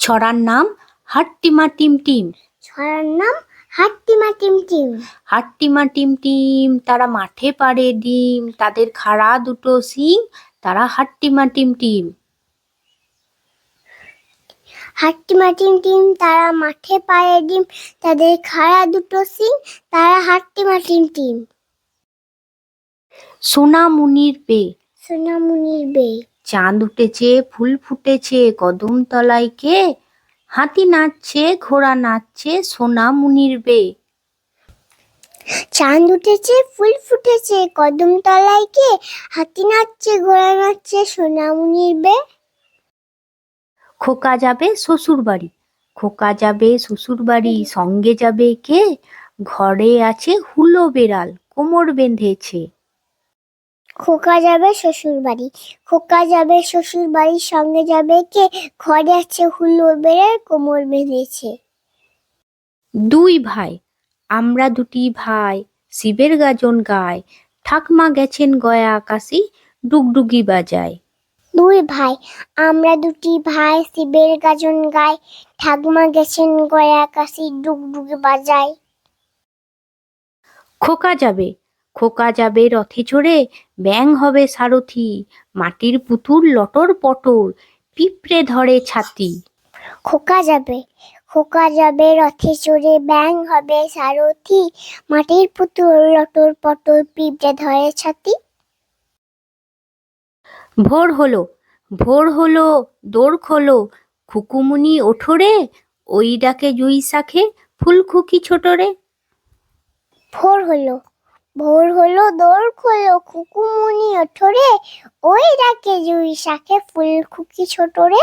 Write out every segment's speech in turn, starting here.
ছড়ার নাম হাট্টিমা টিম টিম। ছড়ার নাম হাট্টিমা টিম টিম। হাট্টিমা টিম টিম তারা মাঠে পাড়ে ডিম তাদের খাড়া দুটো সিং তারা হাট্টিমা টিম টিম। হাট্টিমা টিম টিম তারা মাঠে পায়ে ডিম তাদের খাড়া দুটো সিং তারা হাট্টিমা টিম টিম। সোনা মুনির বে সোনামুনির বে চাঁদ উঠেছে ফুল ফুটেছে কদম তলায় কে? হাতি নাচছে ঘোড়া নাচছে সোনা মুনির বে। চাঁদ উঠেছে ফুল ফুটেছে কদম তলায় কে? হাতি নাচছে ঘোড়া নাচছে সোনামুনির বে। খোকা যাবে শ্বশুর বাড়ি। খোকা যাবে শ্বশুর বাড়ি সঙ্গে যাবে কে? ঘরে আছে হুলো বেড়াল কোমর বেঁধেছে। খোকা যাবে শ্বশুর বাড়ি। খোকা যাবে শ্বশুর বাড়ির সঙ্গে যাবে কে? ঘরে আছে হুলো বেড়ে কোমর বেঁধেছে। দুই ভাই আমরা দুটি ভাই শিবের গাজন গায় ঠাকমা গেছেন গয়া আকাশি ডুগডুগি বাজায়। দুই ভাই আমরা দুটি ভাই শিবের গাজন গায় ঠাকুমা গেছেন গয়া কাশি ডুগডুগি বাজায়। খোকা যাবে খোকা যাবে রথে চড়ে ব্যাং হবে সারথি মাটির পুতুল লটর পটর পিঁপড়ে ধরে ছাতি। খোকা যাবে খোকা যাবে রথে চড়ে ব্যাং হবে সারথি মাটির পুতুল লটর পটর পিঁপড়ে ধরে ছাতি। ভোর হলো ভোর হলো দোর খোলো খুকুমুনি ওঠরে ওই ডাকে জুই শাখে ফুলখুকি ছোটরে ভোর হলো ভোর হলো দোর খোলো কুকুমুনি ওঠরে। ওই ডাকে জুই শাকে ফুল খুকি ছোটরে।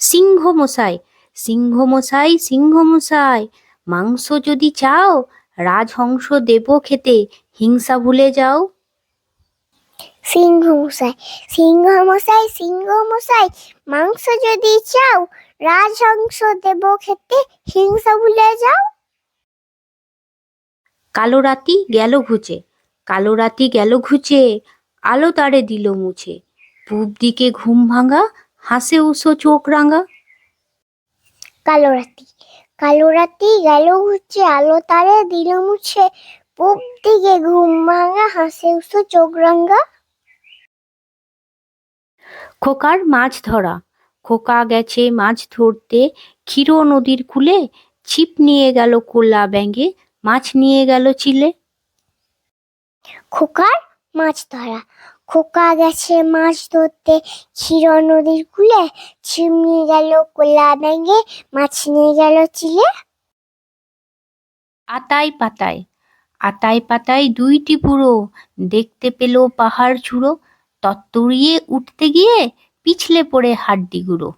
সিংহ মশাই সিংহ মশাই সিংহ মশাই মাংস যদি চাও রাজহংস দেব খেতে হিংসা ভুলে যাও। সিংহ মশাই সিংহ মশাই সিংহ মশাই মাংস যদি চাও রাজহংস দেব খেতে হিংসা ভুলে যাও। কালো রাতি গেল ঘুচে কালো রাতি গেল ঘুচে আলো তারে দিল মুছে পূব দিকে ঘুম ভাঙা হাসে উসো চোখ রাঙা। কালো রাতি কালো রাতি গেল ঘুচে আলো তারে দিল মুছে পূব দিকে ঘুম ভাঙা হাসে উসো চোখ রাঙ্গা খোকার মাছ ধরা খোকা গেছে মাছ ধরতে ক্ষীর নদীর কূলে ছিপ নিয়ে গেল কোলা ব্যাঙে মাছ নিয়ে গেল চিলে। খোকার মাছ ধরা। খোকা গেছে মাছ ধরতে ক্ষীর নদীর কূলে ছিপ নিয়ে গেল কোলা ব্যাঙে মাছ নিয়ে গেল চিলে। আতাই পাতায় আতাই পাতায় দুইটি বুড়ো দেখতে পেল পাহাড় চূড়ো তত্তরিয়ে উঠতে গিয়ে পিছলে পড়ে হাড্ডি গুঁড়ো।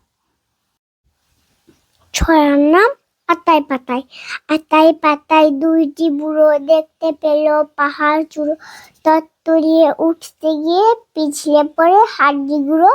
ছড়ার নাম আতায় পাতায় আতাই পাতায় দুইটি বুড়ো দেখতে পেল পাহাড় চূড়ো। তত্তরিয়ে উঠতে গিয়ে পিছিয়ে পড়ে হাড্ডি গুঁড়ো